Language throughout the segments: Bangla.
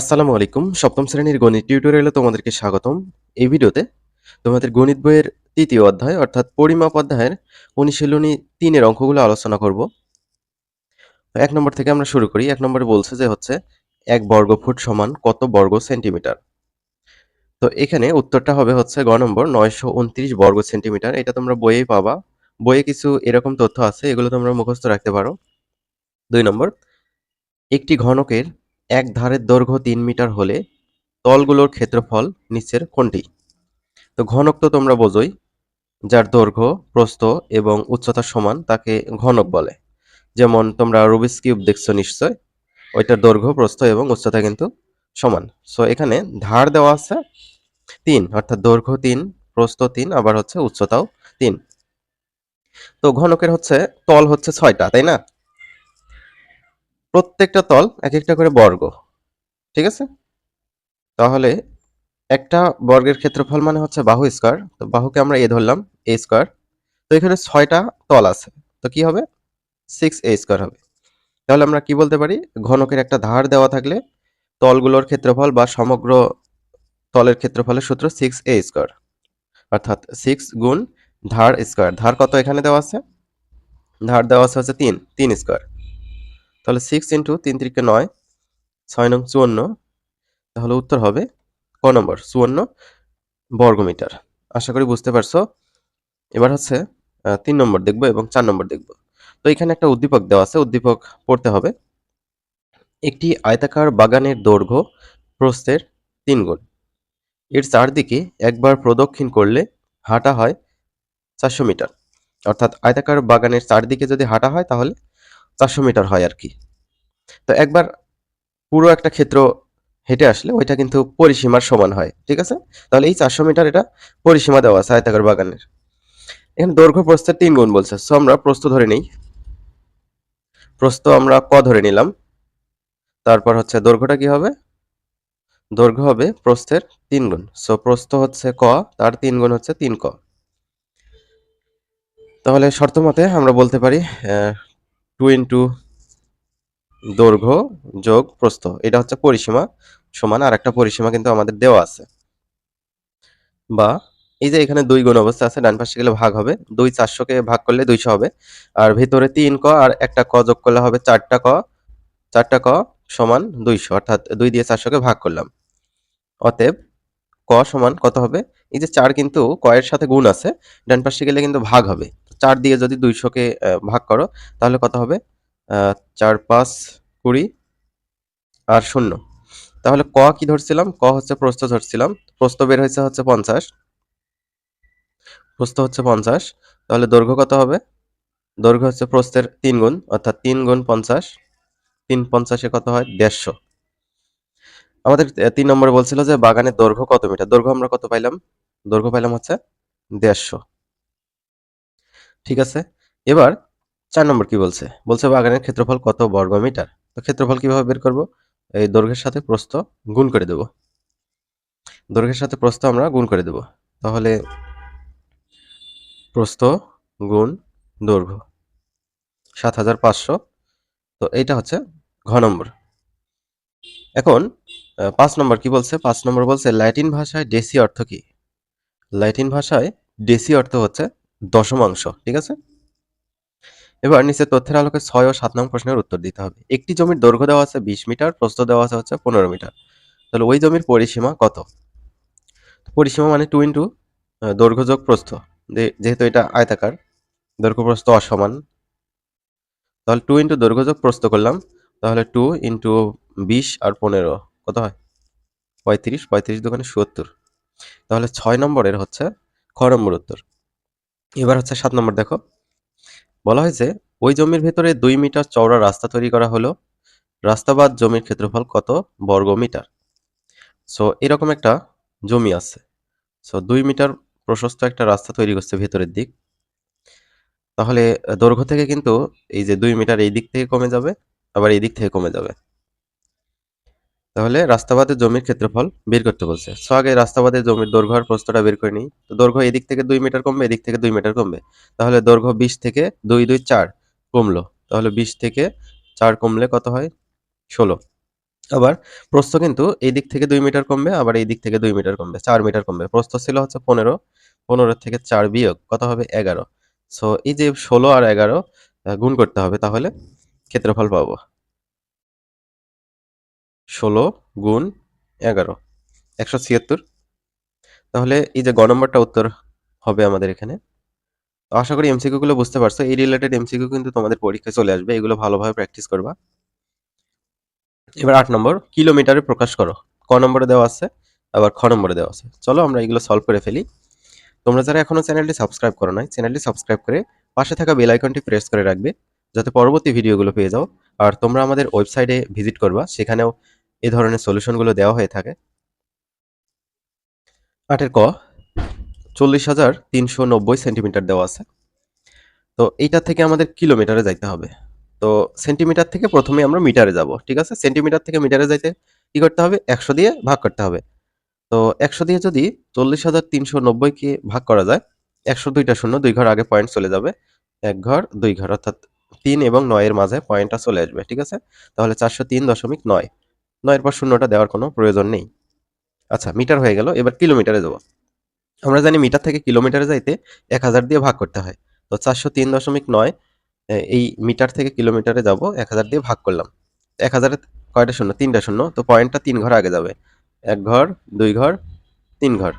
আসসালামু আলাইকুম। সপ্তম শ্রেণির গণিত টিউটোরিয়ালে তোমাদেরকে স্বাগতম। এই ভিডিওতে তোমাদের গণিত বইয়ের তৃতীয় অধ্যায় অর্থাৎ পরিমাপ অধ্যায়ের অনুশীলনী তিনের অঙ্কগুলো আলোচনা করব। এক নম্বর থেকে আমরা শুরু করি। এক নম্বরে বলছে যে হচ্ছে এক বর্গ ফুট সমান কত বর্গ সেন্টিমিটার? তো এখানে উত্তরটা হবে হচ্ছে গ নম্বর নয়শো উনত্রিশ বর্গ সেন্টিমিটার। এটা তোমরা বইয়েই পাবা। বইয়ে কিছু এরকম তথ্য আছে, এগুলো তোমরা মুখস্থ রাখতে পারো। দুই নম্বর, একটি ঘনকের এক ধারের দৈর্ঘ্য তিন মিটার হলে তলগুলোর ক্ষেত্রফল নিচের কোনটি? তো ঘনক তো তোমরা বোঝোই, যার দৈর্ঘ্য, প্রস্থ এবং উচ্চতা সমান তাকে ঘনক বলে। যেমন তোমরা রুবিস কিউব দেখছ নিশ্চয়, ওইটার দৈর্ঘ্য, প্রস্থ এবং উচ্চতা কিন্তু সমান। সো এখানে ধার দেওয়া আছে তিন, অর্থাৎ দৈর্ঘ্য তিন, প্রস্থ তিন, আবার হচ্ছে উচ্চতাও তিন। তো ঘনকের হচ্ছে, তল হচ্ছে ছয়টা, তাই না? প্রত্যেকটা তল এক একটা করে বর্গ, ঠিক আছে? তাহলে একটা বর্গের ক্ষেত্রফল মানে হচ্ছে বাহু স্কোয়ার, তো বাহুকে আমরা এ ধরলাম, এ স্কোয়ার। তো এখানে ছয়টা তল আছে, তো কি হবে? সিক্স এ স্কোয়ার হবে। তাহলে আমরা কি বলতে পারি? ঘনকের একটা ধার দেওয়া থাকলে তলগুলোর ক্ষেত্রফল বা সমগ্র তলের ক্ষেত্রফলের সূত্র সিক্স এ স্কোয়ার। অর্থাৎ সিক্স গুণ ধার স্কোয়ার। ধার কত এখানে দেওয়া আছে? ধার দেওয়া আছে হচ্ছে তিন তিন স্কোয়ার। তাহলে সিক্স ইন্টু তিন তিরিকে নয়, ছয় নং চুয়ান্ন, তাহলে উত্তর হবে ক নম্বর, চুয়ান্ন বর্গমিটার। আশা করি বুঝতে পারছ? এবার হচ্ছে তিন নম্বর দেখব এবং চার নম্বর দেখব। তো এখানে একটা উদ্দীপক দেওয়া আছে, উদ্দীপক পড়তে হবে। একটি আয়তাকার বাগানের দৈর্ঘ্য প্রস্থের তিন গুণ। এর চারদিকে একবার প্রদক্ষিণ করলে হাঁটা হয় চারশো মিটার। অর্থাৎ আয়তাকার বাগানের চারদিকে যদি হাঁটা হয় তাহলে চারশো মিটার হয় আর কি। তো একবার পুরো একটা ক্ষেত্র হেঁটে আসলে ওইটা কিন্তু পরিসীমার সমান হয়, ঠিক আছে? তাহলে এই চারশো মিটার এটা পরিসীমা দেওয়া আছে আয়তাকার বাগানের। এখানে দৈর্ঘ্য প্রস্থের তিন গুণ বলছে। সো আমরা প্রস্থ ধরে নেই। প্রস্থ আমরা ক ধরে নিলাম। তারপর হচ্ছে দৈর্ঘ্যটা কি হবে? দৈর্ঘ্য হবে প্রস্থের তিন গুণ। সো প্রস্থ হচ্ছে ক, তার তিন গুণ হচ্ছে তিন ক। তাহলে শর্ত মতে আমরা বলতে পারি টু ইন্টু দৈর্ঘ্য যোগ প্রস্থ। এটা হচ্ছে পরিসীমা সমান আর একটা পরিসীমা কিন্তু আমাদের দেওয়া আছে। বা এই যে এখানে দুই গুণ অবস্থা আছে, ডান পাশে গেলে ভাগ হবে। দুই চারশোকে ভাগ করলে দুইশো হবে। আর ভিতরে তিন ক আর একটা ক যোগ করলে হবে চারটা ক। চারটা ক সমান দুইশো, অর্থাৎ দুই দিয়ে চারশোকে ভাগ করলাম। অতএব ক সমান কত হবে? এই যে চার কিন্তু ক এর সাথে গুণ আছে, ডান পাশে গেলে কিন্তু ভাগ হবে। চার দিয়ে যদি দুইশোকে ভাগ করো, তাহলে কত হবে? চার পাঁচ কুড়ি আর শূন্য। তাহলে ক কি ধরছিলাম? ক হচ্ছে প্রস্থ ধরছিলাম। প্রস্থ বের হয়েছে হচ্ছে পঞ্চাশ। প্রস্থ হচ্ছে পঞ্চাশ। তাহলে দৈর্ঘ্য কত হবে? দৈর্ঘ্য হচ্ছে প্রস্থের তিন গুণ, অর্থাৎ তিন গুণ পঞ্চাশ। তিন পঞ্চাশে কত হয়? দেড়শো। আমাদের তিন নম্বরে বলছিল যে বাগানের দৈর্ঘ্য কত মিটার? দৈর্ঘ্য আমরা কত পাইলাম? দৈর্ঘ্য পাইলাম হচ্ছে দেড়শো। ঠিক আছে? এবার চার নম্বর কি বলছে? বলছে বাগানের ক্ষেত্রফল কত বর্গ মিটার তো ক্ষেত্রফল কীভাবে বের করব? এই দৈর্ঘ্যের সাথে প্রস্থ গুণ করে দেব। দৈর্ঘ্যের সাথে প্রস্থ আমরা গুণ করে দেব। তাহলে প্রস্থ গুণ দৈর্ঘ্য সাত হাজার পাঁচশো। তো এইটা হচ্ছে ঘ নম্বর। এখন পাঁচ নম্বর কি বলছে? পাঁচ নম্বর বলছে ল্যাটিন ভাষায় ডেসি অর্থ কি? ল্যাটিন ভাষায় ডেসি অর্থ হচ্ছে দশমাংশ, ঠিক আছে? এবার নিচে তথ্যের আলোকে ছয় ও সাত নং প্রশ্নের উত্তর দিতে হবে। একটি জমির দৈর্ঘ্য দেওয়া আছে বিশ মিটার, প্রস্থ দেওয়া আছে হচ্ছে পনেরো মিটার। তাহলে ওই জমির পরিসীমা কত? পরিসীমা মানে টু ইন্টু দৈর্ঘ্য যোগ প্রস্থ। যেহেতু এটা আয়তাকার, দৈর্ঘ্য প্রস্থ অসমান। তাহলে টু ইন্টু দৈর্ঘ্য যোগ প্রস্থ করলাম, তাহলে টু ইন্টু বিশ আর পনেরো, কত হয়? পঁয়ত্রিশ পঁয়ত্রিশ দোকানে সত্তর। তাহলে ছয় নম্বরের হচ্ছে খ নম্বর উত্তর। এবার হচ্ছে সাত নম্বর দেখো। বলা হয়েছে, ওই জমির ভেতরে দুই মিটার চওড়া রাস্তা তৈরি করা হলো। রাস্তাবাদ জমির ক্ষেত্রফল কত? বর্গ মিটার। সো এরকম একটা জমি আছে। সো দুই মিটার প্রশস্ত একটা রাস্তা তৈরি করছে ভেতরের দিক। তাহলে দৈর্ঘ্য থেকে কিন্তু এই যে দুই মিটার এই দিক থেকে কমে যাবে, আবার এই দিক থেকে কমে যাবে। তাহলে রাস্তাবাদের জমির ক্ষেত্রফল বের করতে বলছে। সো আগে রাস্তাবাদের জমির দৈর্ঘ্য আর প্রস্থটা বের করে নিই। তো দৈর্ঘ্য এদিক থেকে দুই মিটার কমবে, এদিক থেকে দুই মিটার কমবে। তাহলে দৈর্ঘ্য বিশ থেকে দুই দুই চার কমলো। তাহলে বিশ থেকে চার কমলে কত হয়? ষোলো। আবার প্রস্থ কিন্তু এই দিক থেকে দুই মিটার কমবে, আবার এই দিক থেকে দুই মিটার কমবে, চার মিটার কমবে। প্রস্থ ছিল হচ্ছে পনেরো পনেরো থেকে চার বিয়োগ, কত হবে? এগারো। সো এই যে ষোলো আর এগারো গুণ করতে হবে, তাহলে ক্ষেত্রফল পাবো। ষোলো গুণ এগারো, একশো ছিয়াত্তর। তাহলে এই যে গ নম্বরটা উত্তর হবে আমাদের এখানে। আশা করি এমসিকিউ গুলো বুঝতে পারছ। এই রিলেটেড এমসিকিউ কিন্তু তোমাদের পরীক্ষায় চলে আসবে। এগুলো ভালোভাবে প্র্যাকটিস করবা। এবার আট নম্বর, কিলোমিটারে প্রকাশ করো। ক নম্বরে দেওয়া আছে, আবার খ নম্বরে দেওয়া আছে। চলো আমরা এগুলো সলভ করে ফেলি। তোমরা যারা এখনও চ্যানেলটি সাবস্ক্রাইব করো নাই চ্যানেলটি সাবস্ক্রাইব করে পাশে থাকা বেল আইকনটি প্রেস করে রাখবে, যাতে পরবর্তী ভিডিওগুলো পেয়ে যাও। আর তোমরা আমাদের ওয়েবসাইটে ভিজিট করবা। সেখানেও এই ধরনের সলিউশনগুলো দেওয়া হয়ে থাকে। আটের ক, চল্লিশ হাজার তিনশো নব্বই সেন্টিমিটার দেওয়া আছে। তো এইটা থেকে আমাদের কিলোমিটারে যাইতে হবে। তো সেন্টিমিটার থেকে প্রথমে আমরা মিটারে যাব, ঠিক আছে? সেন্টিমিটার থেকে মিটারে যাইতে কি করতে হবে? একশো দিয়ে ভাগ করতে হবে। তো একশো দিয়ে যদি চল্লিশ হাজার তিনশো নব্বইকে ভাগ করা যায়, একশো দুইটা শূন্য, দুই ঘর আগে পয়েন্ট চলে যাবে। এক ঘর, দুই ঘর, অর্থাৎ তিন এবং নয়ের মাঝে পয়েন্টটা চলে আসবে, ঠিক আছে? তাহলে চারশো তিন দশমিক নয়। নয়ের পর শূন্যটা দেওয়ার কোনো প্রয়োজন নেই। আচ্ছা মিটার হয়ে গেল, এবার কিলোমিটারে যাব। আমরা জানি মিটার থেকে কিলোমিটারে যাইতে এক হাজার দিয়ে ভাগ করতে হয়। তো চারশো তিন দশমিক নয় এই মিটার থেকে কিলোমিটারে যাব, এক হাজার দিয়ে ভাগ করলাম। এক হাজারে কয়টা শূন্য? তিনটা শূন্য। তো পয়েন্টটা তিন ঘর আগে যাবে। এক ঘর, দুই ঘর, তিন ঘর।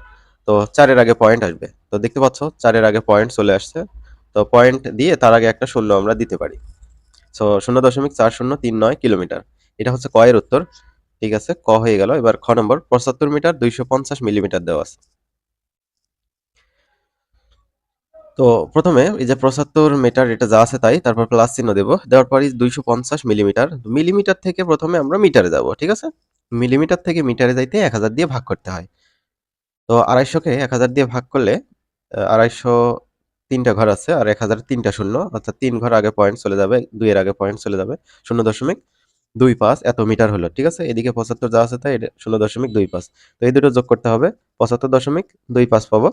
তো চারের আগে পয়েন্ট আসবে। তো দেখতে পাচ্ছ, চারের আগে পয়েন্ট চলে আসছে। তো পয়েন্ট দিয়ে তার আগে একটা শূন্য আমরা দিতে পারি। সো শূন্য দশমিক চার শূন্য তিন নয় কিলোমিটার। এটা হচ্ছে কয়ের উত্তর। ঠিক আছে, ক হয়ে গেল। এবার খ নম্বর, পঁচাত্তর মিটার, দুইশো পঞ্চাশ মিলিমিটার দেওয়া আছে। তো প্রথমে এই যে পঁচাত্তর মিটার এটা যা আছে তাই, তারপর প্লাস চিহ্ন দেবো। দেওয়ার পরই দুইশো পঞ্চাশ মিলিমিটার মিলিমিটার থেকে প্রথমে আমরা মিটারে যাব, ঠিক আছে? মিলিমিটার থেকে মিটারে যাইতে এক হাজার দিয়ে ভাগ করতে হয়। তো আড়াইশোকে এক হাজার দিয়ে ভাগ করলে আড়াইশো তিনটা ঘর আছে, আর এক হাজার তিনটা শূন্য, অর্থাৎ তিন ঘর আগে পয়েন্ট চলে যাবে, দুইয়ের আগে পয়েন্ট চলে যাবে, শূন্য দশমিক দুই পাঁচ, এত মিটার হলো, ঠিক আছে? এদিকে পঁচাত্তর যা আছে তাই শূন্য দশমিক দুই পাঁচ। তো এই দুটো যোগ করতে হবে, পঁচাত্তর দশমিক দুই পাঁচ পাবো।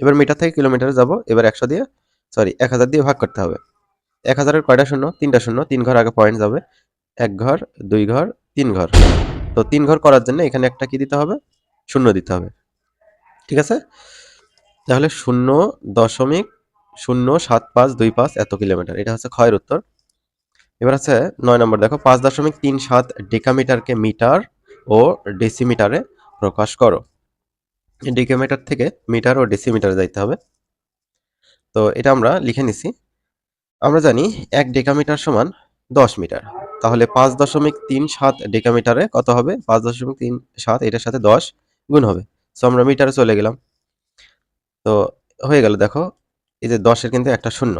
এবার মিটার থেকে কিলোমিটারে যাব, এবার একশো দিয়ে সরি এক হাজার দিয়ে ভাগ করতে হবে। এক হাজারের কয়টা শূন্য? তিনটা শূন্য, তিন ঘর আগে পয়েন্ট যাবে। এক ঘর, দুই ঘর, তিন ঘর। তো তিন ঘর করার জন্য এখানে একটা কি দিতে হবে? শূন্য দিতে হবে। ঠিক আছে? তাহলে শূন্য দশমিক শূন্য সাত পাঁচ দুই পাঁচ এত কিলোমিটার, এটা হচ্ছে ক্ষয়ের উত্তর। এবার আছে নয় নম্বর, দেখো, পাঁচ দশমিক তিন সাত ডেকামিটারকে মিটার ও ডেসিমিটারে প্রকাশ করো। ডিকেমিটার থেকে মিটার ও ডেসিমিটারে যাইতে হবে। তো এটা আমরা লিখে নিছি। আমরা জানি এক ডেকামিটার সমান দশ মিটার। তাহলে পাঁচ দশমিক তিন সাত ডেকামিটারে কত হবে? পাঁচ দশমিক তিন সাত, এটার সাথে দশ গুণ হবে। সো আমরা মিটারে চলে গেলাম। তো হয়ে গেল, দেখো, এই যে দশের কিন্তু একটা শূন্য।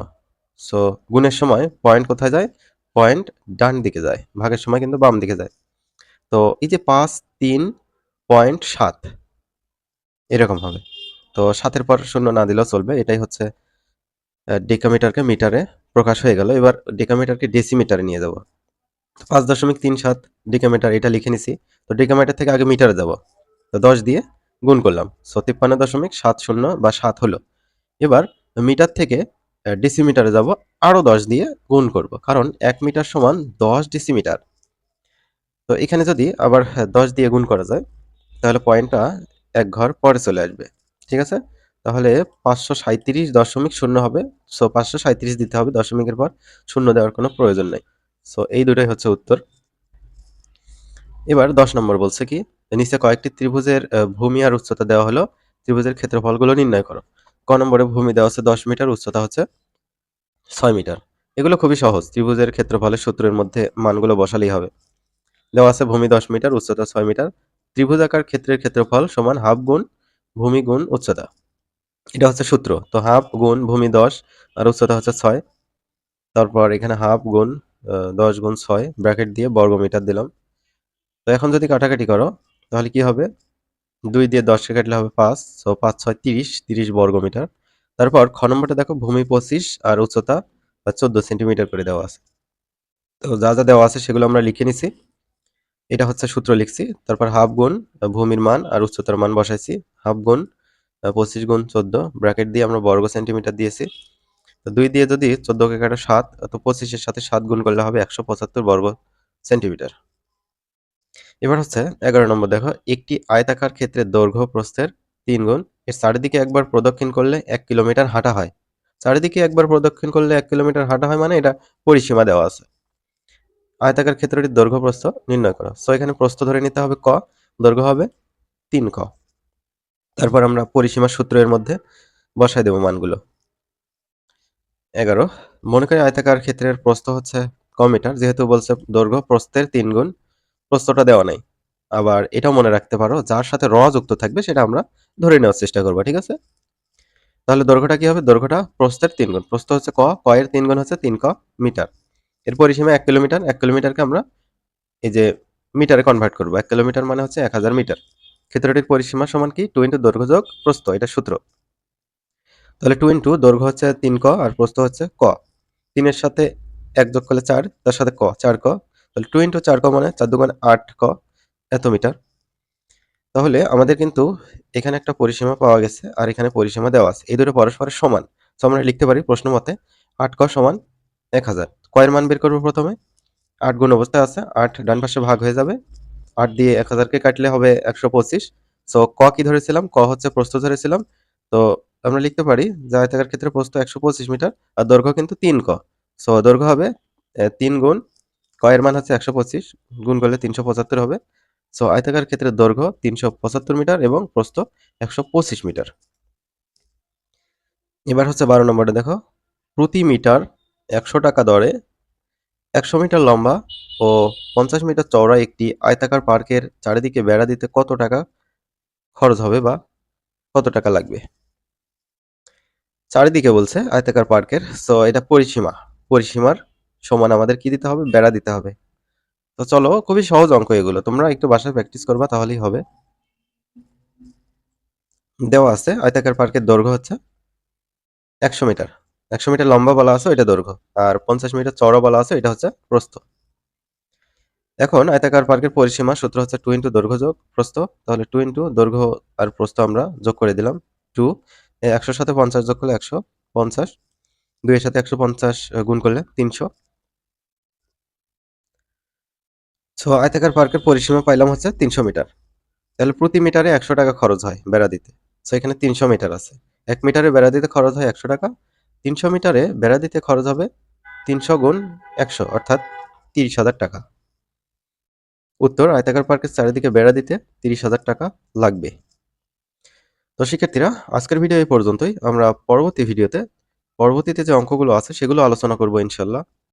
সো গুণের সময় পয়েন্ট কোথায় যায়? পয়েন্ট ডান দিকে যায়, ভাগের সময় কিন্তু বাম দিকে যায়। তো এই যে পাঁচ, তিন, পয়েন্ট সাত, এরকম হবে। তো সাতের পর শূন্য না দিলেও চলবে, এটাই হচ্ছে ডেকামিটারকে মিটারে প্রকাশ হয়ে গেল। এবার ডেকামিটারকে ডেসিমিটারে নিয়ে যাব। পাঁচ দশমিক তিন সাত ডেকামিটার, এটা লিখে নিছি। তো ডেকামিটার থেকে আগে মিটারে যাব। তো দশ দিয়ে গুণ করলাম। সো তিপ্পান্ন দশমিক সাত শূন্য বা সাত হলো। এবার মিটার থেকে ডেসিমিটারে যাব আরও দশ দিয়ে গুণ করব, কারণ এক মিটার সমান দশ ডেসিমিটার তো এখানে যদি আবার দশ দিয়ে গুণ করা যায়, তাহলে পয়েন্টটা এক ঘর পরে চলে আসবে, ঠিক আছে? তাহলে পাঁচশো সাঁত্রিশ দশমিক শূন্য হবে সো পাঁচশো সাঁত্রিশ দিতে হবে দশমিকের পর, শূন্য দেওয়ার কোনো প্রয়োজন নেই। সো এই দুটোই হচ্ছে উত্তর। এবার দশ নম্বর বলছে কি, নিচে কয়েকটি ত্রিভুজের ভূমি আর উচ্চতা দেওয়া হলো, ত্রিভুজের ক্ষেত্রফলগুলো নির্ণয় করো। ক নম্বরে ভূমি দেওয়া হচ্ছে দশ মিটার, উচ্চতা হচ্ছে ছয় মিটার। এগুলো খুবই সহজ, ত্রিভুজের ক্ষেত্রফলের সূত্রের মধ্যে মানগুলো বসালেই হবে। দেওয়া আছে ভূমি দশ মিটার, উচ্চতা ছয় মিটার। ত্রিভুজাকার ক্ষেত্রের ক্ষেত্রফল সমান হাফ গুণ ভূমি গুণ উচ্চতা। এটা হচ্ছে সূত্র, তো হাফ গুণ ভূমি দশ আর উচ্চতা হচ্ছে ছয়। তারপর এখানে হাফ গুণ দশ গুণ ছয়, ব্র্যাকেট দিয়ে বর্গ মিটার দিলাম। তো এখন যদি কাটাকাটি করো, তাহলে কি হবে? দুই দিয়ে দশকে কাটলে হবে পাঁচ সো পাঁচ, ছয়, তিরিশ তিরিশ বর্গ মিটার তারপর খ নম্বরটা দেখো, ভূমি পঁচিশ আর উচ্চতা চোদ্দ সেন্টিমিটার করে দেওয়া আছে। তো যা যা দেওয়া আছে সেগুলো আমরা লিখে নিছি। এটা হচ্ছে সূত্র লিখছি। তারপর হাফ গুণ ভূমির মান আর উচ্চতার মান বসাইছি। হাফ গুণ পঁচিশ গুণ, চোদ্দ ব্র্যাকেট দিয়ে আমরা বর্গ সেন্টিমিটার দিয়েছি। তো দুই দিয়ে যদি চোদ্দকে কাটা সাত, তো পঁচিশের সাথে সাত গুণ করলে হবে একশো পঁচাত্তর বর্গ সেন্টিমিটার। এবার হচ্ছে এগারো নম্বর, দেখো, একটি আয়তাকার ক্ষেত্রের দৈর্ঘ্য প্রস্থের তিন গুণ, এর চারিদিকে একবার প্রদক্ষিণ করলে এক কিলোমিটার হাঁটা হয়। চারিদিকে একবার প্রদক্ষিণ করলে এক কিলোমিটার হাঁটা হয় মানে এটা পরিসীমা দেওয়া আছে। আয়তাকার ক্ষেত্রটির দৈর্ঘ্য প্রস্থ নির্ণয় করো। সো এখানে প্রস্থ ধরে নিতে হবে ক, দৈর্ঘ্য হবে তিন ক। তারপর আমরা পরিসীমা সূত্রের মধ্যে বসাই দেব মানগুলো। এগারো, মনে করি আয়তাকার ক্ষেত্রের প্রস্থ হচ্ছে ক মিটার, যেহেতু বলছে দৈর্ঘ্য প্রস্থের তিন গুণ প্রস্থটা দেওয়া নাই। আবার এটাও মনে রাখতে পারো, যার সাথে র যুক্ত থাকবে সেটা আমরা ধরে নেওয়ার চেষ্টা করব, ঠিক আছে? তাহলে দৈর্ঘ্যটা কি হবে? দৈর্ঘ্যটা প্রস্থের তিন গুণ। প্রস্থ হচ্ছে ক ক এর তিন গুণ হচ্ছে তিন ক মিটার। এর পরিসীমা এক কিলোমিটার। এক কিলোমিটারকে আমরা এই যে মিটারে কনভার্ট করব। এক কিলোমিটার মানে হচ্ছে এক হাজার মিটার। ক্ষেত্রটির পরিসীমা সমান কি? টু ইন্টু দৈর্ঘ্য যোগ প্রস্থ, এটা সূত্র। তাহলে টু ইন্টু দৈর্ঘ্য হচ্ছে তিন ক আর প্রস্থ হচ্ছে ক। তিনের সাথে এক যোগ করলে চার, তার সাথে ক, চার ক তাহলে টু ইন্টু চার ক মানে চার দু মানে আট ক এত মিটার। তাহলে আমাদের কিন্তু এখানে একটা পরিসীমা পাওয়া গেছে আর এখানে পরিসীমা দেওয়া আছে। এই দুটো পরস্পরের সমান। তো আমরা লিখতে পারি প্রশ্ন মতে আট ক সমান এক হাজার। কয়ের মান বের করব প্রথমে? আট গুণ অবস্থায় আছে, আট ডান পাশে ভাগ হয়ে যাবে। আট দিয়ে এক হাজারকে কাটলে হবে একশো পঁচিশ। সো ক কি ধরেছিলাম? ক হচ্ছে প্রস্থ ধরেছিলাম। তো আমরা লিখতে পারি যে আয়তাকার ক্ষেত্রে প্রস্থ একশো পঁচিশ মিটার আর দৈর্ঘ্য কিন্তু তিন ক। সো দৈর্ঘ্য হবে তিন গুণ ক এর মান হচ্ছে একশো পঁচিশ, গুণ করলে তিনশো পঁচাত্তর হবে। সো আয়তাকার ক্ষেত্রে দৈর্ঘ্য তিনশো পঁচাত্তর মিটার এবং প্রস্থ একশো পঁচিশ মিটার। এবার হচ্ছে বারো নম্বরটা দেখো। প্রতি মিটার একশো টাকা দরে, একশো মিটার লম্বা ও পঞ্চাশ মিটার চওড়া একটি আয়তাকার পার্কের চারিদিকে বেড়া দিতে কত টাকা খরচ হবে বা কত টাকা লাগবে? চারিদিকে বলছে আয়তাকার পার্কের। সো এটা পরিসীমা, পরিসীমার সমান আমাদের কি দিতে হবে? বেড়া দিতে হবে। তো চলো, খুবই সহজ অঙ্ক এগুলো। তোমরা একটু বাসায় প্র্যাকটিস করবা, তাহলেই হবে। দেওয়া আছে। আয়তাকার পার্কের দৈর্ঘ্য হচ্ছে একশো মিটার। একশো মিটার লম্বা বলা আছে এটা দৈর্ঘ্য। আর পঞ্চাশ মিটার চওড়া বলা আছে, এটা হচ্ছে প্রস্থ। এখন আয়তাকার পার্কের পরিসীমা সূত্র হচ্ছে টু ইন্টু দৈর্ঘ্য যোগ প্রস্থ। তাহলে টু ইন্টু দৈর্ঘ্য আর প্রস্থ আমরা যোগ করে দিলাম টু একশোর সাথে পঞ্চাশ যোগ করলে একশো পঞ্চাশ। দুইয়ের সাথে একশো পঞ্চাশ গুণ করলে তিনশো। সো আয়তাকার পার্কের পরিসীমা পাইলাম হচ্ছে তিনশো মিটার। তাহলে প্রতি মিটারে একশো টাকা খরচ হয় বেড়া দিতে। সো এখানে তিনশো মিটার আছে। এক মিটারে বেড়া দিতে খরচ হয় একশো টাকা। তিনশো মিটারে বেড়া দিতে খরচ হবে তিনশো গুণ একশো, অর্থাৎ তিরিশ হাজার টাকা। উত্তর আয়তাকার পার্কের চারিদিকে বেড়া দিতে তিরিশ হাজার টাকা লাগবে। তো, শিক্ষার্থীরা, আজকের ভিডিও এই পর্যন্তই। আমরা পরবর্তী ভিডিওতে, পরবর্তীতে যে অঙ্কগুলো আছে, সেগুলো আলোচনা করব ইনশাল্লাহ।